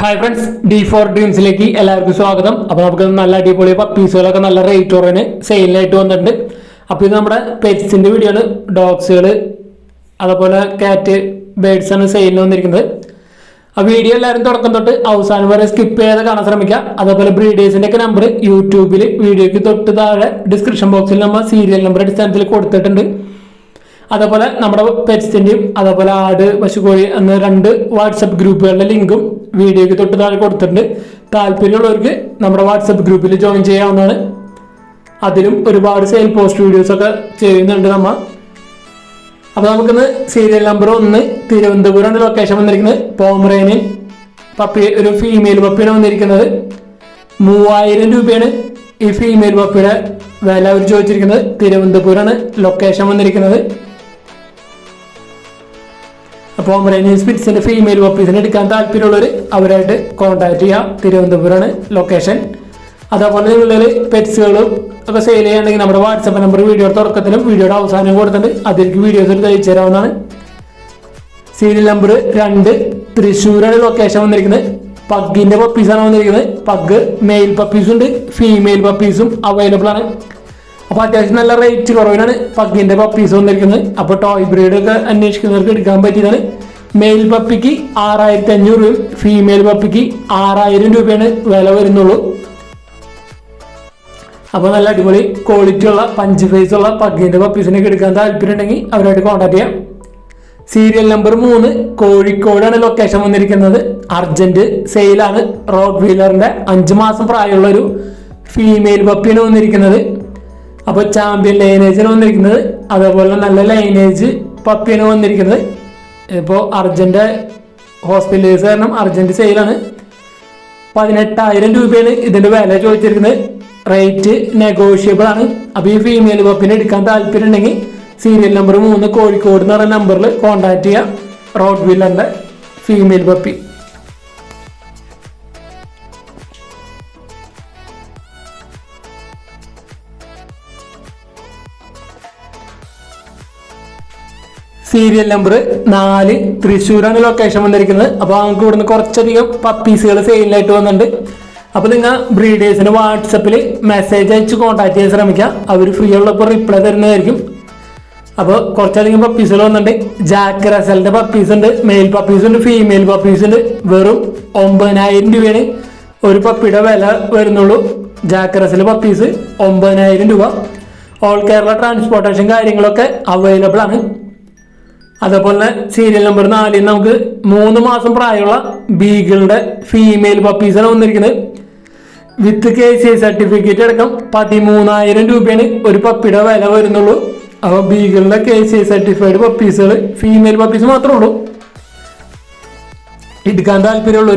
Hi friends D four ഡ്രീംസിലേക്ക് എല്ലാവർക്കും സ്വാഗതം. അപ്പോൾ നമുക്ക് നല്ല അടിപൊളി പപ്പീസുകളൊക്കെ നല്ല റേറ്റ് കുറവിന് സെയിലിനായിട്ട് വന്നിട്ടുണ്ട്. അപ്പോൾ ഇത് നമ്മുടെ പെറ്റ്സിന്റെ വീഡിയോ ആണ് ഡോഗ്സുകൾ അതുപോലെ കാറ്റ് ബേഡ്സ് ആണ് സെയിലിന് വന്നിരിക്കുന്നത്. ആ വീഡിയോ എല്ലാവരും തുടക്കം തൊട്ട് അവസാനം വരെ സ്കിപ്പ് ചെയ്യാതെ കാണാൻ ശ്രമിക്കുക. അതേപോലെ ബ്രീഡേഴ്സിന്റെ ഒക്കെ നമ്പർ യൂട്യൂബിൽ വീഡിയോയ്ക്ക് തൊട്ട് താഴെ ഡിസ്ക്രിപ്ഷൻ ബോക്സിൽ നമ്മൾ സീരിയൽ നമ്പർ അടിസ്ഥാനത്തിൽ കൊടുത്തിട്ടുണ്ട്. അതേപോലെ നമ്മുടെ പെറ്റ്സിന്റെയും അതേപോലെ ആട് പശുക്കോഴി എന്ന രണ്ട് വാട്സപ്പ് ഗ്രൂപ്പുകളുടെ ലിങ്കും വീഡിയോയ്ക്ക് തൊട്ട് താഴെ കൊടുത്തിട്ടുണ്ട്. താല്പര്യമുള്ളവർക്ക് നമ്മുടെ വാട്സപ്പ് ഗ്രൂപ്പിൽ ജോയിൻ ചെയ്യാവുന്നതാണ്. അതിലും ഒരുപാട് സെയിൽ പോസ്റ്റ് വീഡിയോസ് ഒക്കെ ചെയ്യുന്നുണ്ട് നമ്മൾ അപ്പോൾ നമുക്കിന്ന് സീരിയൽ നമ്പർ ഒന്ന് തിരുവനന്തപുരമാണ് ലൊക്കേഷൻ വന്നിരിക്കുന്നത്. പോമറേനിയൻ പപ്പി ഒരു ഫീമെയിൽ പപ്പിയാണ് വന്നിരിക്കുന്നത്. മൂവായിരം രൂപയാണ് ഈ ഫീമെയിൽ പപ്പിയുടെ വില അവർ ചോദിച്ചിരിക്കുന്നത്. തിരുവനന്തപുരമാണ് ലൊക്കേഷൻ വന്നിരിക്കുന്നത്. അപ്പോൾ ഒമറേനിയൻ സ്പിറ്റ്സിന്റെ ഫീമെയിൽ പപ്പീസിന് എടുക്കാൻ താല്പര്യമുള്ളവർ അവരായിട്ട് കോൺടാക്ട് ചെയ്യാം. തിരുവനന്തപുരമാണ് ലൊക്കേഷൻ അതേപോലെ നിങ്ങളിൽ പെറ്റ്സുകളും ഒക്കെ സെയിൽ ചെയ്യുകയാണെങ്കിൽ നമ്മുടെ വാട്സപ്പ് നമ്പർ വീഡിയോയുടെ തുടക്കത്തിലും വീഡിയോയുടെ അവസാനം കൊടുത്തിട്ടുണ്ട്. അതിലേക്ക് വീഡിയോസ് എടുത്ത് അയച്ചു തരാവുന്നതാണ്. സീരിയൽ നമ്പർ രണ്ട് തൃശ്ശൂരാണ് ലൊക്കേഷൻ വന്നിരിക്കുന്നത്. പഗ്ഗിന്റെ പപ്പീസാണ് വന്നിരിക്കുന്നത്. പഗ് മെയിൽ പപ്പീസും ഉണ്ട്. ഫീമെയിൽ പപ്പീസും അവൈലബിൾ ആണ്. അപ്പോൾ അത്യാവശ്യം നല്ല റേറ്റ് കുറവിനാണ് പഗ്ഗിന്റെ പപ്പീസ് വന്നിരിക്കുന്നത്. അപ്പോൾ ടോയ് ബ്രീഡ് ഒക്കെ അന്വേഷിക്കുന്നവർക്ക് എടുക്കാൻ പറ്റിയതാണ്. മെയിൽ പപ്പിക്ക് ആറായിരത്തി അഞ്ഞൂറ് രൂപയും ഫീമെയിൽ പപ്പിക്ക് ആറായിരം രൂപയാണ് വില വരുന്നുള്ളൂ. അപ്പോൾ നല്ല അടിപൊളി ക്വാളിറ്റി ഉള്ള പഞ്ച് ഫേസ് ഉള്ള പഗ്ഗിന്റെ പപ്പീസിനൊക്കെ എടുക്കാൻ താല്പര്യം ഉണ്ടെങ്കിൽ അവരായിട്ട് കോൺടാക്ട് ചെയ്യാം. സീരിയൽ നമ്പർ മൂന്ന് കോഴിക്കോടാണ് ലൊക്കേഷൻ വന്നിരിക്കുന്നത്. അർജന്റ് സെയിലാണ് റോഡ് വീലറിന്റെ അഞ്ച് മാസം പ്രായമുള്ള ഒരു ഫീമെയിൽ പപ്പിയാണ് വന്നിരിക്കുന്നത്. അപ്പോൾ ചാമ്പ്യൻ ലൈനേജിന് വന്നിരിക്കുന്നത് അതേപോലെ നല്ല ലൈനേജ് പപ്പിയാണ് വന്നിരിക്കുന്നത്. ഇപ്പോൾ അർജന്റ് ഹോസ്പിറ്റലേഴ്സ് കാരണം അർജന്റ് സെയിലാണ് പതിനെട്ടായിരം രൂപയാണ് ഇതിന്റെ വില ചോദിച്ചിരിക്കുന്നത്. റേറ്റ് നെഗോഷ്യബിൾ ആണ്. അപ്പോൾ ഈ ഫീമെയിൽ പപ്പിനെ എടുക്കാൻ താല്പര്യം ഉണ്ടെങ്കിൽ സീരിയൽ നമ്പർ മൂന്ന് കോഴിക്കോട് എന്ന് പറയുന്ന നമ്പറിൽ കോൺടാക്ട് ചെയ്യാം. റോഡ് വീലറിന്റെ ഫീമെയിൽ പപ്പി. സീരിയൽ നമ്പർ നാല് തൃശ്ശൂരാണ് ലൊക്കേഷൻ വന്നിരിക്കുന്നത്. അപ്പോൾ നമുക്ക് ഇവിടുന്ന് കുറച്ചധികം പപ്പീസുകൾ സെയിലായിട്ട് വന്നിട്ടുണ്ട്. അപ്പോൾ നിങ്ങൾ ബ്രീഡേഴ്സിന് വാട്സപ്പിൽ മെസ്സേജ് അയച്ച് കോൺടാക്ട് ചെയ്യാൻ ശ്രമിക്കുക. അവർ ഫ്രീ ഉള്ളപ്പോൾ റിപ്ലൈ തരുന്നതായിരിക്കും. അപ്പോൾ കുറച്ചധികം പപ്പീസുകൾ വന്നിട്ടുണ്ട്. ജാക്ക് റസലിന്റെ പപ്പീസ് ഉണ്ട് മെയിൽ പപ്പീസ് ഉണ്ട് ഫീമെയിൽ പപ്പീസ് ഉണ്ട്. വെറും ഒമ്പതിനായിരം രൂപയാണ്. ഒരു പപ്പിയുടെ വില വരുന്നുള്ളൂ. ജാക്ക് റസൽ പപ്പീസ് ഒമ്പതിനായിരം രൂപ. ഓൾ കേരള ട്രാൻസ്പോർട്ടേഷൻ കാര്യങ്ങളൊക്കെ അവൈലബിൾ ആണ്. അതേപോലെ സീരിയൽ നമ്പർ നാലിൽ നമുക്ക് മൂന്ന് മാസം പ്രായമുള്ള ബീഗിളുടെ ഫീമെയിൽ പപ്പീസാണ് വന്നിരിക്കുന്നത്. വിത്ത് കെ സി സർട്ടിഫിക്കറ്റ് അടക്കം പതിമൂന്നായിരം രൂപയാണ് ഒരു പപ്പിയുടെ വില വരുന്നുള്ളൂ. അപ്പോൾ ബീഗിളിന്റെ കെ സി സർട്ടിഫൈഡ് പപ്പീസുകൾ ഫീമെയിൽ പപ്പീസ് മാത്രമേ ഉള്ളൂ. എടുക്കാൻ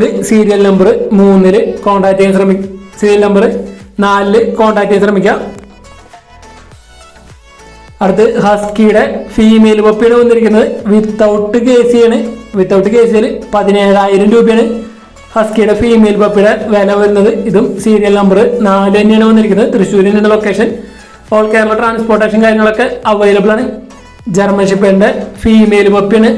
ഒരു സീരിയൽ നമ്പർ മൂന്നിൽ കോൺടാക്ട് ചെയ്യാൻ ശ്രമിക്കും. സീരിയൽ നമ്പർ നാലിൽ കോൺടാക്ട് ചെയ്യാൻ ശ്രമിക്കാം. അടുത്ത് ഹസ്കിയുടെ ഫീമെയിൽ പപ്പിയാണ് വന്നിരിക്കുന്നത് വിത്തൗട്ട് കെ സി ആണ്. വിത്തൗട്ട് കെ സിയിൽ പതിനേഴായിരം രൂപയാണ് ഹസ്കിയുടെ ഫീമെയിൽ പപ്പിയുടെ വില വരുന്നത്. ഇതും സീരിയൽ നമ്പർ നാല് തന്നെയാണ് വന്നിരിക്കുന്നത്. തൃശ്ശൂരിൽ നിന്നുള്ള ലൊക്കേഷൻ ഓൾ കേരള ട്രാൻസ്പോർട്ടേഷൻ കാര്യങ്ങളൊക്കെ അവൈലബിൾ ആണ്. ജർമ്മൻ ഷിപ്പറിന്റെ ഫീമെയിൽ പപ്പിയാണ്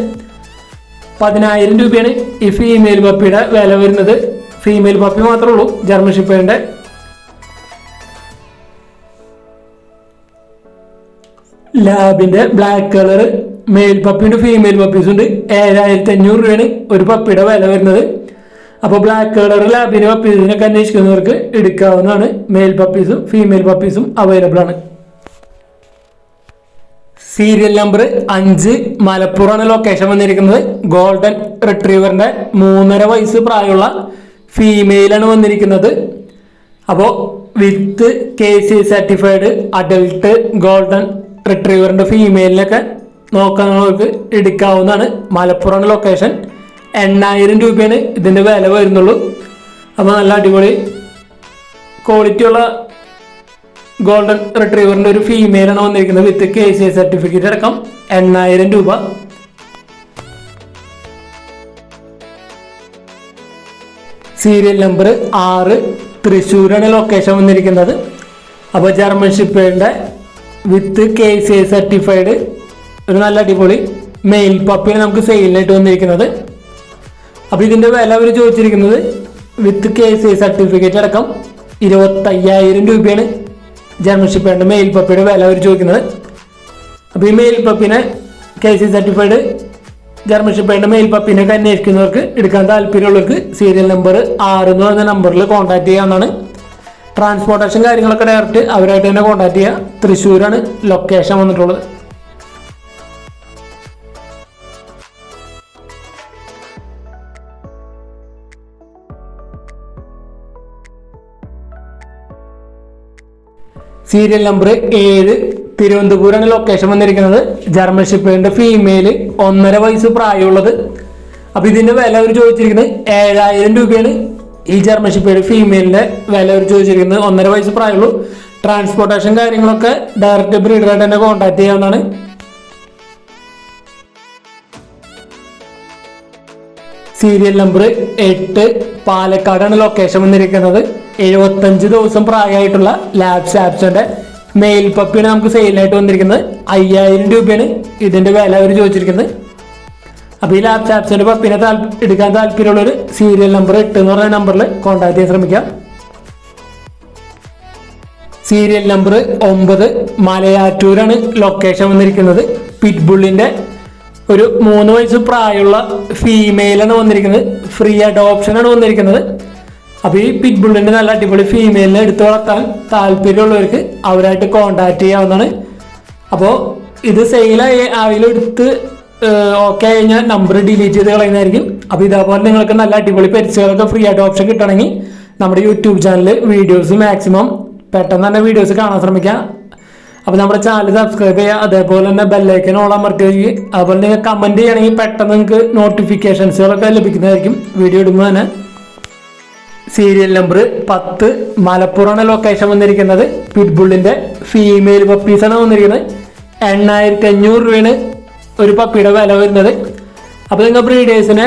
പതിനായിരം രൂപയാണ് ഈ ഫീമെയിൽ പപ്പിയുടെ വില വരുന്നത്. ഫീമെയിൽ പപ്പി മാത്രമേ ഉള്ളൂ. ജർമ്മൻ ഷിപ്പേറിന്റെ ലാബിന്റെ ബ്ലാക്ക് കളർ മെയിൽ പപ്പിയുണ്ട് ഫീമെയിൽ പപ്പീസ് ഉണ്ട്. ഏഴായിരത്തി അഞ്ഞൂറ് രൂപയാണ് ഒരു പപ്പിയുടെ വില വരുന്നത്. അപ്പോൾ ബ്ലാക്ക് കളർ ലാബിന് പപ്പീസിനൊക്കെ അന്വേഷിക്കുന്നവർക്ക് എടുക്കാവുന്നതാണ്. മെയിൽ പപ്പീസും ഫീമെയിൽ പപ്പീസും അവൈലബിൾ ആണ്. സീരിയൽ നമ്പർ അഞ്ച് മലപ്പുറമാണ് ലൊക്കേഷൻ വന്നിരിക്കുന്നത്. ഗോൾഡൻ റിട്രീവറിന്റെ മൂന്നര വയസ്സ് പ്രായമുള്ള ഫീമെയിലാണ് വന്നിരിക്കുന്നത്. അപ്പോൾ with K C certified adult golden റിട്രീവറിന്റെ ഫീമെയിലിനൊക്കെ നോക്കാനുള്ളവർക്ക് എടുക്കാവുന്നതാണ്. മലപ്പുറം ലൊക്കേഷൻ എണ്ണായിരം രൂപയാണ് ഇതിന്റെ വില വരുന്നുള്ളൂ. അപ്പോൾ നല്ല അടിപൊളി ക്വാളിറ്റിയുള്ള ഗോൾഡൻ റിട്രീവറിന്റെ ഒരു ഫീമെയിലാണ് വന്നിരിക്കുന്നത് വിത്ത് കെ സി സർട്ടിഫിക്കറ്റ് അടക്കം എണ്ണായിരം രൂപ. സീരിയൽ നമ്പർ ആറ് തൃശ്ശൂരാണ് ലൊക്കേഷൻ വന്നിരിക്കുന്നത്. അപ്പോൾ German with K C I certified ഒരു നല്ല അടിപൊളി മെയിൽ പപ്പിയാണ് നമുക്ക് സെയിലിനായിട്ട് വന്നിരിക്കുന്നത്. അപ്പോൾ ഇതിന്റെ വില അവർ ചോദിച്ചിരിക്കുന്നത് with K C I certificate അടക്കം ഇരുപത്തയ്യായിരം രൂപയാണ്. ജർമ്മൻ വേണ്ട മെയിൽ പപ്പിയുടെ വില അവർ ചോദിക്കുന്നത്. അപ്പോൾ ഈ മെയിൽ പപ്പിനെ കെ സി സർട്ടിഫൈഡ് ജർമ്മൻ വേണ്ട മെയിൽ പപ്പിനൊക്കെ അന്വേഷിക്കുന്നവർക്ക് എടുക്കാൻ താല്പര്യമുള്ളവർക്ക് സീരിയൽ നമ്പർ ആറ് എന്ന് പറയുന്ന നമ്പറിൽ കോൺടാക്ട് ചെയ്യാവുന്നതാണ്. ട്രാൻസ്പോർട്ടേഷൻ കാര്യങ്ങളൊക്കെ ഡയറക്റ്റ് അവരായിട്ട് തന്നെ കോൺടാക്ട് ചെയ്യുക തൃശ്ശൂരാണ് ലൊക്കേഷൻ വന്നിട്ടുള്ളത്. സീരിയൽ നമ്പർ ഏഴ് തിരുവനന്തപുരമാണ് ലൊക്കേഷൻ വന്നിരിക്കുന്നത്. ജർമ്മൻ ഷിപ്പേറിന്റെ ഫീമെയിൽ ഒന്നര വയസ്സ് പ്രായമുള്ളത്. അപ്പോൾ ഇതിന്റെ വില അവർ ചോദിച്ചിരിക്കുന്നത് ഏഴായിരം രൂപയാണ്. ഈ ജർമ്മൻ ഷിപ്പേഡ് ഫീമെയിലിന്റെ വില ഒരു ചോദിച്ചിരിക്കുന്നത് ഒന്നര വയസ്സ് പ്രായമുള്ളൂ. ട്രാൻസ്പോർട്ടേഷൻ കാര്യങ്ങളൊക്കെ ഡയറക്റ്റ് ബ്രീഡറായിട്ട് തന്നെ കോൺടാക്ട് ചെയ്യാവുന്നതാണ്. സീരിയൽ നമ്പർ എട്ട് പാലക്കാടാണ് ലൊക്കേഷൻ വന്നിരിക്കുന്നത്. എഴുപത്തഞ്ച് ദിവസം പ്രായമായിട്ടുള്ള ലാബ്സ് ആപ്സിന്റെ മെയിൽ പപ്പിയാണ് നമുക്ക് സെയിലായിട്ട് വന്നിരിക്കുന്നത്. അയ്യായിരം രൂപയാണ് ഇതിന്റെ വില അവർ ചോദിച്ചിരിക്കുന്നത്. അപ്പോൾ ഈ ലാബ്സ് ആപ്സിന്റെ പപ്പിനെ എടുക്കാൻ എടുക്കാൻ താല്പര്യമുള്ളൊരു സീരിയൽ നമ്പർ എട്ട് എന്ന് പറയുന്ന നമ്പറിൽ കോൺടാക്ട് ചെയ്യാൻ ശ്രമിക്കാം. സീരിയൽ നമ്പർ ഒമ്പത് മലയാറ്റൂരാണ് ലൊക്കേഷൻ വന്നിരിക്കുന്നത്. പിറ്റ്ബുള്ളിന്റെ ഒരു മൂന്ന് വയസ്സ് പ്രായമുള്ള ഫീമെയിലാണ് വന്നിരിക്കുന്നത്. ഫ്രീ അഡോപ്ഷനാണ് വന്നിരിക്കുന്നത്. അപ്പോൾ ഈ പിറ്റ്ബുള്ളിന്റെ നല്ല അടിപൊളി ഫീമെയിലിനെ എടുത്തു വളർത്താൻ താല്പര്യമുള്ളവർക്ക് അവരായിട്ട് കോണ്ടാക്ട് ചെയ്യാവുന്നതാണ്. അപ്പോൾ ഇത് സെയിലായി അതിലെടുത്ത് ഓക്കെ ഞാൻ നമ്പർ ഡിലീറ്റ് ചെയ്ത് കളയുന്നതായിരിക്കും. അപ്പോൾ ഇതേപോലെ നിങ്ങൾക്ക് നല്ല അടിപൊളി പരിചയങ്ങളൊക്കെ ഫ്രീ ആയിട്ട് ഓപ്ഷൻ കിട്ടണമെങ്കിൽ നമ്മുടെ യൂട്യൂബ് ചാനൽ വീഡിയോസ് മാക്സിമം പെട്ടെന്ന് തന്നെ വീഡിയോസ് കാണാൻ ശ്രമിക്കാം. അപ്പോൾ നമ്മുടെ ചാനൽ സബ്സ്ക്രൈബ് ചെയ്യുക അതേപോലെ തന്നെ ബെല്ലൈക്കൻ ഓൾ അമർത്തി വയ്ക്കുക. അതുപോലെ നിങ്ങൾ കമന്റ് ചെയ്യണമെങ്കിൽ പെട്ടെന്ന് നിങ്ങൾക്ക് നോട്ടിഫിക്കേഷൻസുകളൊക്കെ ലഭിക്കുന്നതായിരിക്കും വീഡിയോ ഇടുമ്പോൾ തന്നെ. സീരിയൽ നമ്പർ പത്ത് മലപ്പുറമാണ് ലൊക്കേഷൻ വന്നിരിക്കുന്നത്. പിറ്റ്ബുള്ളിന്റെ ഫീമെയിൽ പപ്പീസാണ് വന്നിരിക്കുന്നത്. എണ്ണായിരത്തി അഞ്ഞൂറ് രൂപയാണ് ഒരു പപ്പിയുടെ വില വരുന്നത്. അപ്പോൾ നിങ്ങൾ ബ്രീഡേഴ്സിനെ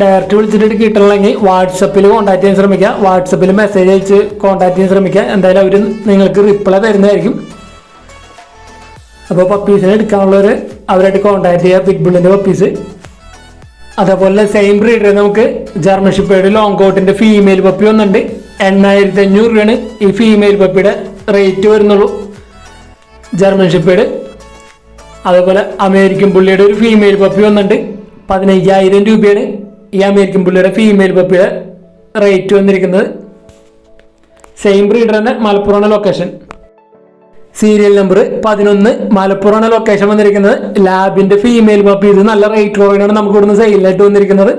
ഡയറക്റ്റ് വിളിച്ചിട്ട് കിട്ടണമെങ്കിൽ വാട്സപ്പിൽ കോൺടാക്ട് ചെയ്യാൻ ശ്രമിക്കുക. വാട്സപ്പിൽ മെസ്സേജ് അയച്ച് കോൺടാക്ട് ചെയ്യാൻ ശ്രമിക്കുക. എന്തായാലും അവർ നിങ്ങൾക്ക് റിപ്ലൈ തരുന്നതായിരിക്കും. അപ്പോൾ പപ്പീസിനെ എടുക്കാനുള്ളവർ അവരായിട്ട് കോൺടാക്ട് ചെയ്യുക. പിറ്റ്ബുള്ളിന്റെ പപ്പീസ് അതേപോലെ സെയിം ബ്രീഡർ നമുക്ക് ജർമ്മൻ ഷിപ്പേഡ് ലോങ് കോട്ടിന്റെ ഫീമെയിൽ പപ്പി ഒന്നുണ്ട് എണ്ണായിരത്തി അഞ്ഞൂറ് രൂപയാണ് ഈ ഫീമെയിൽ പപ്പിയുടെ റേറ്റ് വരുന്നുള്ളൂ. ജർമ്മൻ ഷിപ്പേഡ് അതേപോലെ അമേരിക്കൻ പുള്ളിയുടെ ഒരു ഫീമെയിൽ പപ്പി വന്നിട്ടുണ്ട്. പതിനയ്യായിരം രൂപയാണ് ഈ അമേരിക്കൻ പുള്ളിയുടെ ഫീമെയിൽ പപ്പിയുടെ റേറ്റ് വന്നിരിക്കുന്നത്. സെയിം ബ്രീഡർ തന്നെ മലപ്പുറമാണ് ലൊക്കേഷൻ സീരിയൽ നമ്പർ പതിനൊന്ന് മലപ്പുറമാണ് ലൊക്കേഷൻ വന്നിരിക്കുന്നത്. ലാബിന്റെ ഫീമെയിൽ പപ്പി ഇത് നല്ല റേറ്റ് കുറവിനാണ് നമുക്ക് ഇവിടുന്ന് സെയിലായിട്ട് വന്നിരിക്കുന്നത്.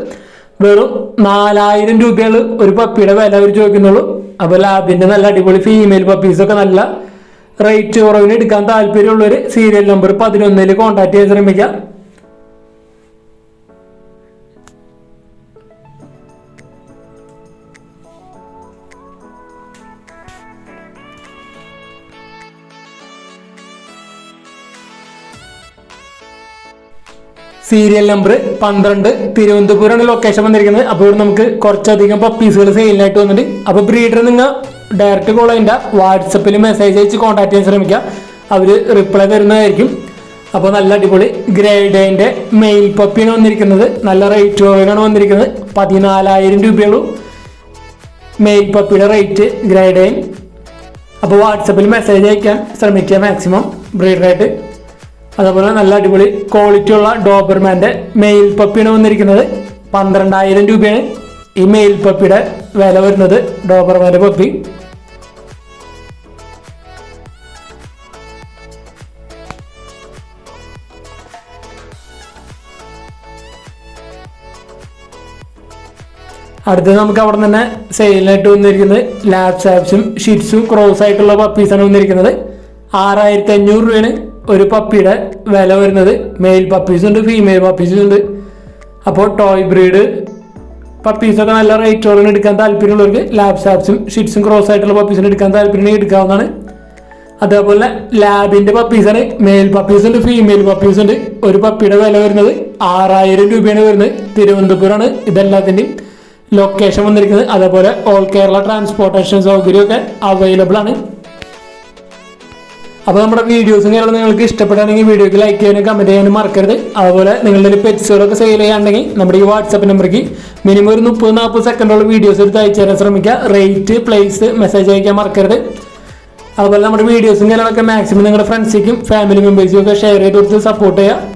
വെറും നാലായിരം രൂപയാണ് ഒരു പപ്പിയുടെ വില അവർ ചോദിക്കുന്നുള്ളൂ. അപ്പോൾ ലാബിന്റെ നല്ല അടിപൊളി ഫീമെയിൽ പപ്പീസൊക്കെ നല്ല റേറ്റ് കുറവിന് എടുക്കാൻ താല്പര്യമുള്ളവർ സീരിയൽ നമ്പർ പതിനൊന്നിൽ കോൺടാക്ട് ചെയ്യാൻ ശ്രമിക്കാം. സീരിയൽ നമ്പർ പന്ത്രണ്ട് തിരുവനന്തപുരമാണ് ലൊക്കേഷൻ വന്നിരിക്കുന്നത്. അപ്പോൾ ഇവിടെ നമുക്ക് കുറച്ചധികം പപ്പീസുകൾ സെയിലിനായിട്ട് വന്നിട്ടുണ്ട്. അപ്പോൾ ബ്രീഡർ നിങ്ങൾ ഡയറക്റ്റ് കോൾ ചെയ്യേണ്ട വാട്സപ്പിൽ മെസ്സേജ് അയച്ച് കോൺടാക്ട് ചെയ്യാൻ ശ്രമിക്കുക അവർ റിപ്ലൈ തരുന്നതായിരിക്കും. അപ്പോൾ നല്ല അടിപൊളി ഗ്രേഡേന്റെ മെയിൽ പപ്പിയാണ് വന്നിരിക്കുന്നത്. നല്ല റേറ്റ് കുറവിനാണ് വന്നിരിക്കുന്നത്. പതിനാലായിരം രൂപയുള്ളൂ. മെയിൽ പപ്പിയുടെ റേറ്റ് ഗ്രേഡേൻ അപ്പോൾ വാട്സപ്പിൽ മെസ്സേജ് അയക്കാൻ ശ്രമിക്കുക മാക്സിമം ബ്രീഡറായിട്ട് അതേപോലെ നല്ല അടിപൊളി ക്വാളിറ്റി ഉള്ള ഡോബർമാന്റെ മെയിൽ പപ്പിയാണ് വന്നിരിക്കുന്നത്. പന്ത്രണ്ടായിരം രൂപയാണ് ഈ മെയിൽ പപ്പിയുടെ വില വരുന്നത്. ഡോബർമാന്റെ പപ്പി അടുത്തത് നമുക്ക് അവിടെ തന്നെ സെയിലിനായിട്ട് വന്നിരിക്കുന്നത് ലാബ് സാബ്സും ഷിറ്റ്സും ക്രോസ് ആയിട്ടുള്ള പപ്പീസാണ് വന്നിരിക്കുന്നത്. ആറായിരത്തി അഞ്ഞൂറ് രൂപയാണ് ഒരു പപ്പിയുടെ വില വരുന്നത്. മെയിൽ പപ്പീസും ഉണ്ട് ഫീമെയിൽ പപ്പീസും ഉണ്ട്. അപ്പോൾ ടോയ് ബ്രീഡ് പപ്പീസൊക്കെ നല്ല റേറ്റോറിന് എടുക്കാൻ താല്പര്യമുള്ളവർക്ക് ലാബ് സാബ്സും ഷിറ്റ്സും ക്രോസ് ആയിട്ടുള്ള പപ്പീസിന് എടുക്കാൻ താല്പര്യം എടുക്കാവുന്നതാണ്. അതേപോലെ ലാബിന്റെ പപ്പീസാണ് മെയിൽ പപ്പീസ് ഉണ്ട് ഫീമെയിൽ പപ്പീസ് ഉണ്ട്. ഒരു പപ്പിയുടെ വില വരുന്നത് ആറായിരം രൂപയാണ് വരുന്നത്. തിരുവനന്തപുരമാണ് ഇതെല്ലാത്തിന്റെയും ലൊക്കേഷൻ വന്നിരിക്കുന്നത് അതേപോലെ ഓൾ കേരള ട്രാൻസ്പോർട്ടേഷൻ സൗകര്യമൊക്കെ അവൈലബിൾ ആണ്. അപ്പോൾ നമ്മുടെ വീഡിയോസ് കാര്യങ്ങളും നിങ്ങൾക്ക് ഇഷ്ടപ്പെടുകയാണെങ്കിൽ വീഡിയോക്ക് ലൈക്ക് ചെയ്യാനും കമന്റ് ചെയ്യാനും മറക്കരുത്. അതുപോലെ നിങ്ങളുടെ പെറ്റ്സുകളൊക്കെ സെയിൽ ചെയ്യാണ്ടെങ്കിൽ നമ്മുടെ ഈ വാട്സപ്പ് നമ്പർക്ക് മിനിമം ഒരു മുപ്പത് നാൽപ്പത് സെക്കൻഡോളം വീഡിയോസ് എടുത്ത് അയച്ചു തരാൻ ശ്രമിക്കുക. റേറ്റ് പ്ലേസ് മെസ്സേജ് അയക്കാൻ മറക്കരുത്. അതുപോലെ നമ്മുടെ വീഡിയോസും കാര്യങ്ങളൊക്കെ മാക്സിമം നിങ്ങളുടെ ഫ്രണ്ട്സിക്കും ഫാമിലി മെമ്പേഴ്സിനും ഒക്കെ ഷെയർ ചെയ്ത് കൊടുത്ത് സപ്പോർട്ട് ചെയ്യുക.